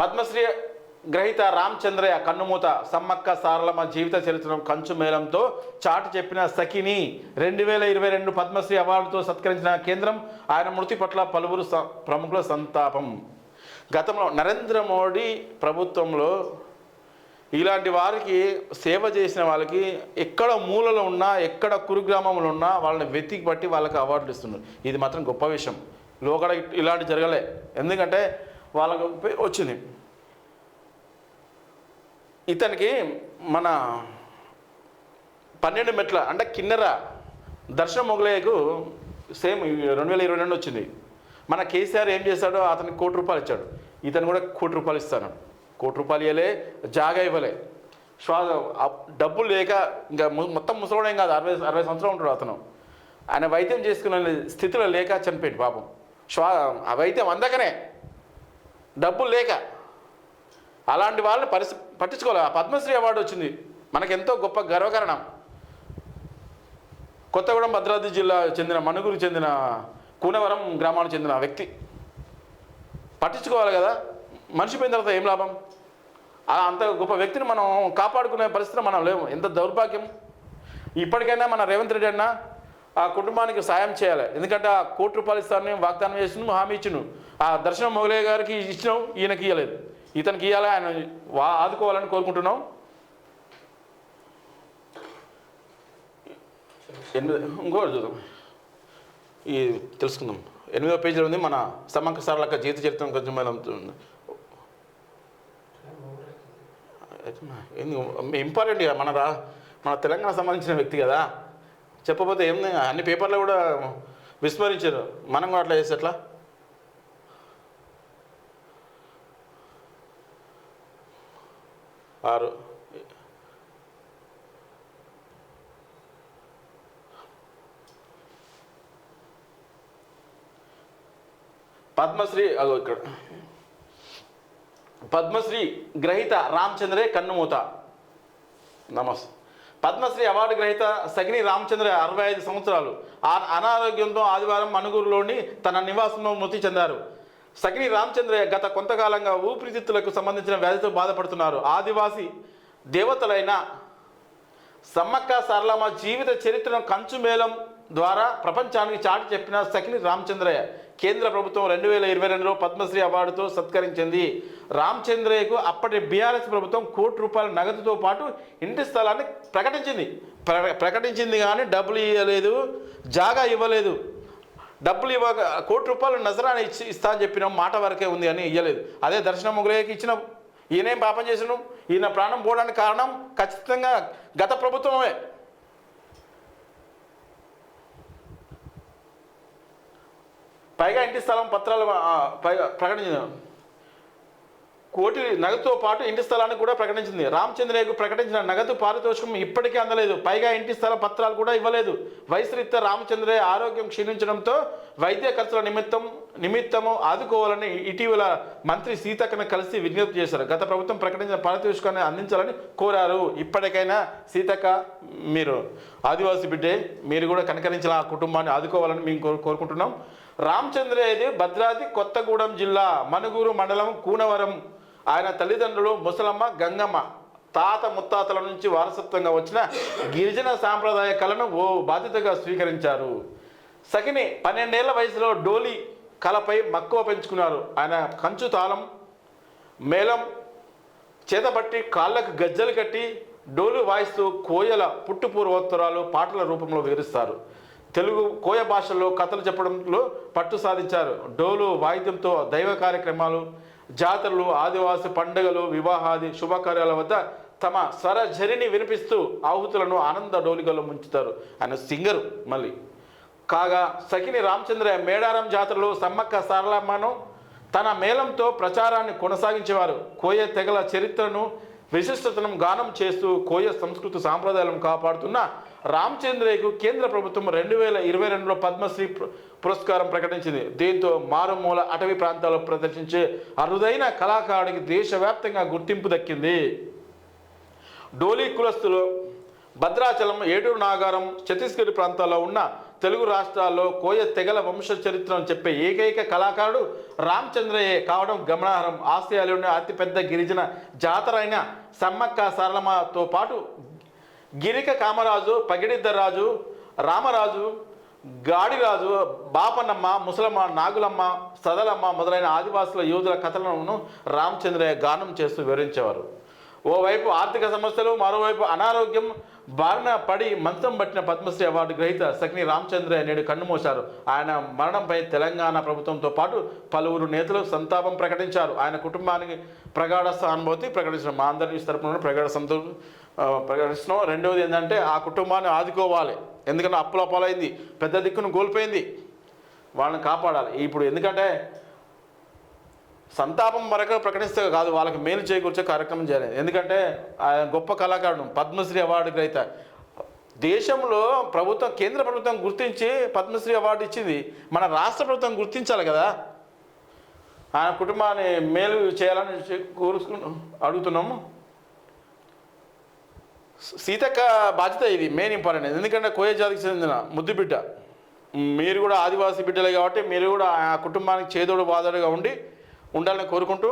పద్మశ్రీ గ్రహీత రామచంద్రయ్య కన్నుమూత సమ్మక్క సారలమ్మ జీవిత చరిత్రను కంచు మేళంతో చాటు చెప్పిన సఖిని రెండు వేల ఇరవై రెండు పద్మశ్రీ అవార్డుతో సత్కరించిన కేంద్రం ఆయన మృతి పట్ల పలువురు స- ప్రముఖుల సంతాపం. గతంలో నరేంద్ర మోడీ ప్రభుత్వంలో ఇలాంటి వారికి సేవ చేసిన వాళ్ళకి ఎక్కడ మూలలో ఉన్నా ఎక్కడ కురుగ్రామంలో ఉన్నా వాళ్ళని వెతికి బట్టి వాళ్ళకి అవార్డులు ఇస్తున్నారు. ఇది మాత్రం గొప్ప విషయం. లోకడ ఇలాంటి జరగలే. ఎందుకంటే వాళ్ళకు వచ్చింది. ఇతనికి మన పన్నెండు మెట్ల అంటే కిన్నెర దర్శన మొగలయ్యకు సేమ్ రెండు వేల ఇరవై రెండు వచ్చింది. మన కేసీఆర్ ఏం చేశాడో అతనికి కోటి రూపాయలు ఇచ్చాడు. ఇతను కూడా కోటి రూపాయలు ఇస్తాను. కోటి రూపాయలు ఇవ్వలే జాగా ఇవ్వలే. శ్వాస డబ్బులు లేక ఇంకా మొత్తం ముసలోడేం కాదు అరవై అరవై సంవత్సరాలు ఉంటాడు అతను. ఆయన వైద్యం చేసుకునే స్థితిలో లేక చనిపోయాడు పాపం. శ్వా ఆ వైద్యం అందకనే. డబ్బులు లేక. అలాంటి వాళ్ళని పరిస్థి పట్టించుకోవాలి ఆ పద్మశ్రీ అవార్డు వచ్చింది. మనకెంతో గొప్ప గర్వకారణం. కొత్తగూడెం భద్రాద్రి జిల్లా చెందిన మణుగురు చెందిన కూనవరం గ్రామానికి చెందిన వ్యక్తి. పట్టించుకోవాలి కదా. మనిషి పోయిన తర్వాత ఏం లాభం? అంత గొప్ప వ్యక్తిని మనం కాపాడుకునే పరిస్థితి మనం లేవు ఎంత దౌర్భాగ్యం. ఇప్పటికైనా మన రేవంత్ రెడ్డి అన్న ఆ కుటుంబానికి సాయం చేయాలి. ఎందుకంటే ఆ కోటి రూపాయలు ఇస్తానని వాగ్దానం చేసిన హామీ ఇచ్చిను ఆ దర్శనం మొగలయ్య గారికి ఇచ్చినాం ఈయనకి ఇవ్వలేదు ఇతనికి ఇవ్వాలి ఆయన వా ఆదుకోవాలని కోరుకుంటున్నాం ఎనిమిది ఇంకోటి చూద్దాం. ఈ తెలుసుకుందాం. ఎనిమిదో పేజీలో ఉంది మన సమంక సార్లక్క జీవిత చరిత్ర కొంచెం మనం ఇంపార్టెంట్ కదా మన రా మన తెలంగాణ సంబంధించిన వ్యక్తి కదా. చెప్పకపోతే ఏం అన్ని పేపర్లో కూడా విస్మరించారు. మనం కూడా అట్లా చేస్తే ఎట్లా? ఆరు. పద్మశ్రీ అదో ఇక్కడ. పద్మశ్రీ గ్రహీత రామచంద్రే కన్నుమూత. నమస్తే. పద్మశ్రీ అవార్డు గ్రహీత సగిని రామచంద్ర అరవై ఐదు సంవత్సరాలు. ఆ అనారోగ్యంతో ఆదివారం మణుగూరులోని తన నివాసంలో మృతి చెందారు. సగిని రామచంద్ర గత కొంతకాలంగా ఊపిరితిత్తులకు సంబంధించిన వ్యాధితో బాధపడుతున్నారు. ఆదివాసి దేవతలైన సమ్మక్క సరళమ్మ జీవిత చరిత్రను కంచు మేళం ద్వారా ప్రపంచానికి చాటి చెప్పిన సకిని రామచంద్రయ్య కేంద్ర ప్రభుత్వం రెండు వేల ఇరవై రెండులో పద్మశ్రీ అవార్డుతో సత్కరించింది. రామచంద్రయ్యకు అప్పటి బీఆర్ఎస్ ప్రభుత్వం కోటి రూపాయల నగదుతో పాటు ఇంటి స్థలాన్ని ప్రకటించింది. ప్రకటించింది కానీ డబ్బులు ఇవ్వలేదు జాగా ఇవ్వలేదు. డబ్బులు ఇవ్వక కోటి రూపాయలు నజరాని ఇచ్చి ఇస్తా అని చెప్పిన మాట వరకే ఉంది అని ఇవ్వలేదు అదే దర్శనం మొగలయ్యకి ఇచ్చిన ఈయనేం పాపం చేసినాం ఈయన ప్రాణం పోవడానికి కారణం ఖచ్చితంగా గత ప్రభుత్వమే. పైగా ఇంటి స్థలం పత్రాలు పైగా ప్రకటించింది కోటి నగదుతో పాటు ఇంటి స్థలాన్ని కూడా ప్రకటించింది. రామచంద్రయ్యకు ప్రకటించిన నగదు పారితోషికం ఇప్పటికీ అందలేదు. పైగా ఇంటి స్థల పత్రాలు కూడా ఇవ్వలేదు. వయసు రామచంద్రయ్య ఆరోగ్యం క్షీణించడంతో వైద్య ఖర్చుల నిమిత్తం నిమిత్తము ఆదుకోవాలని ఇటీవల మంత్రి సీతక్కను కలిసి విజ్ఞప్తి చేశారు. గత ప్రభుత్వం ప్రకటించిన పారితోషికాన్ని అందించాలని కోరారు. ఇప్పటికైనా సీతక్క మీరు ఆదివాసి బిడ్డే మీరు కూడా కనకరించిన ఆ కుటుంబాన్ని ఆదుకోవాలని మేము కోరు- కోరుకుంటున్నాం. రామచంద్రయ్యది భద్రాద్రి కొత్తగూడెం జిల్లా మనుగూరు మండలం కూనవరం ఆయన తల్లిదండ్రులు ముసలమ్మ గంగమ్మ తాత ముత్తాతల నుంచి వారసత్వంగా వచ్చిన గిరిజన సాంప్రదాయ కళను ఓ బాధ్యతగా స్వీకరించారు. సకిని పన్నెండేళ్ళ వయసులో డోలి కళపై మక్కువ పెంచుకున్నారు. ఆయన కంచు తాళం మేళం చేతబట్టి కాళ్ళకు గజ్జలు కట్టి డోలు వాయిస్తూ కోయల పుట్టు పూర్వోత్తరాలు పాటల రూపంలో వివరిస్తారు. తెలుగు కోయ భాషలో కథలు చెప్పడంలో పట్టు సాధించారు. డోలు వాయిద్యంతో దైవ కార్యక్రమాలు జాతరలు ఆదివాసి పండుగలు వివాహాది శుభకార్యాల వద్ద తమ సరజరిని వినిపిస్తూ ఆహుతులను ఆనంద డోలికలో ముంచుతారు. ఆయన సింగరు మళ్ళీ. కాగా సఖిని రామచంద్ర మేడారం జాతరలో సమ్మక్క సారలమ్మను తన మేళంతో ప్రచారాన్ని కొనసాగించేవారు. కోయ తెగల చరిత్రను విశిష్టతను గానం చేస్తూ కోయ సంస్కృతి సాంప్రదాయాలను కాపాడుతున్న రామచంద్రయ్యకు కేంద్ర ప్రభుత్వం రెండు వేల ఇరవై రెండులో పద్మశ్రీ పు- పురస్కారం ప్రకటించింది. దీంతో మారుమూల అటవీ ప్రాంతాల్లో ప్రదర్శించే అరుదైన కళాకారుడికి దేశవ్యాప్తంగా గుర్తింపు దక్కింది. డోలీ కులస్తులు భద్రాచలం ఏడూరు నాగారం ఛత్తీస్గఢ్ ప్రాంతాల్లో ఉన్న తెలుగు రాష్ట్రాల్లో కోయ తెగల వంశ చరిత్రను చెప్పే ఏకైక కళాకారుడు రామచంద్రయ్య కావడం గమనార్హం. ఆసియాలోని అతిపెద్ద గిరిజన జాతర అయిన సమ్మక్క సారలమ్మతో పాటు గిరిక కామరాజు పగిడిద్దరాజు రామరాజు గాడిరాజు బాపనమ్మ ముసలమ్మ నాగులమ్మ సదలమ్మ మొదలైన ఆదివాసుల యోధుల కథలను రామచంద్రయ్య గానం చేస్తూ వివరించేవారు. ఓవైపు ఆర్థిక సమస్యలు మరోవైపు అనారోగ్యం బారిన పడి మంచం పట్టిన పద్మశ్రీ అవార్డు గ్రహీత సక్ని రామచంద్రయ్య నేడు కన్నుమూశారు ఆయన మరణంపై తెలంగాణ ప్రభుత్వంతో పాటు పలువురు నేతలు సంతాపం ప్రకటించారు. ఆయన కుటుంబానికి ప్రగాఢ సానుభూతి ప్రకటించిన మా అందరి తరపున ప్రగాఢ సంతో ప్రకటిస్తున్నాం రెండవది ఏంటంటే ఆ కుటుంబాన్ని ఆదుకోవాలి. ఎందుకంటే అప్పుల పాలైంది పెద్ద దిక్కును కోల్పోయింది. వాళ్ళని కాపాడాలి. ఇప్పుడు ఎందుకంటే సంతాపం మరొక ప్రకటిస్తే కాదు వాళ్ళకి మేలు చేకూర్చే కార్యక్రమం చేయాలి. ఎందుకంటే ఆయన గొప్ప కళాకారుడు పద్మశ్రీ అవార్డు గ్రహీత. దేశంలో ప్రభుత్వం కేంద్ర ప్రభుత్వం గుర్తించి పద్మశ్రీ అవార్డు ఇచ్చింది. మన రాష్ట్ర ప్రభుత్వం గుర్తించాలి కదా. ఆయన కుటుంబాన్ని మేలు చేయాలని కోరుకు అడుగుతున్నాము. సీతక్క బాధ్యత ఇది మెయిన్ ఇంపార్టెంట్ ఎందుకంటే కోయ జాతికి చెందిన ముద్దు బిడ్డ మీరు కూడా ఆదివాసీ బిడ్డలే కాబట్టి మీరు కూడా ఆ కుటుంబానికి చేదోడు బాదోడుగా ఉండి ఉండాలని కోరుకుంటూ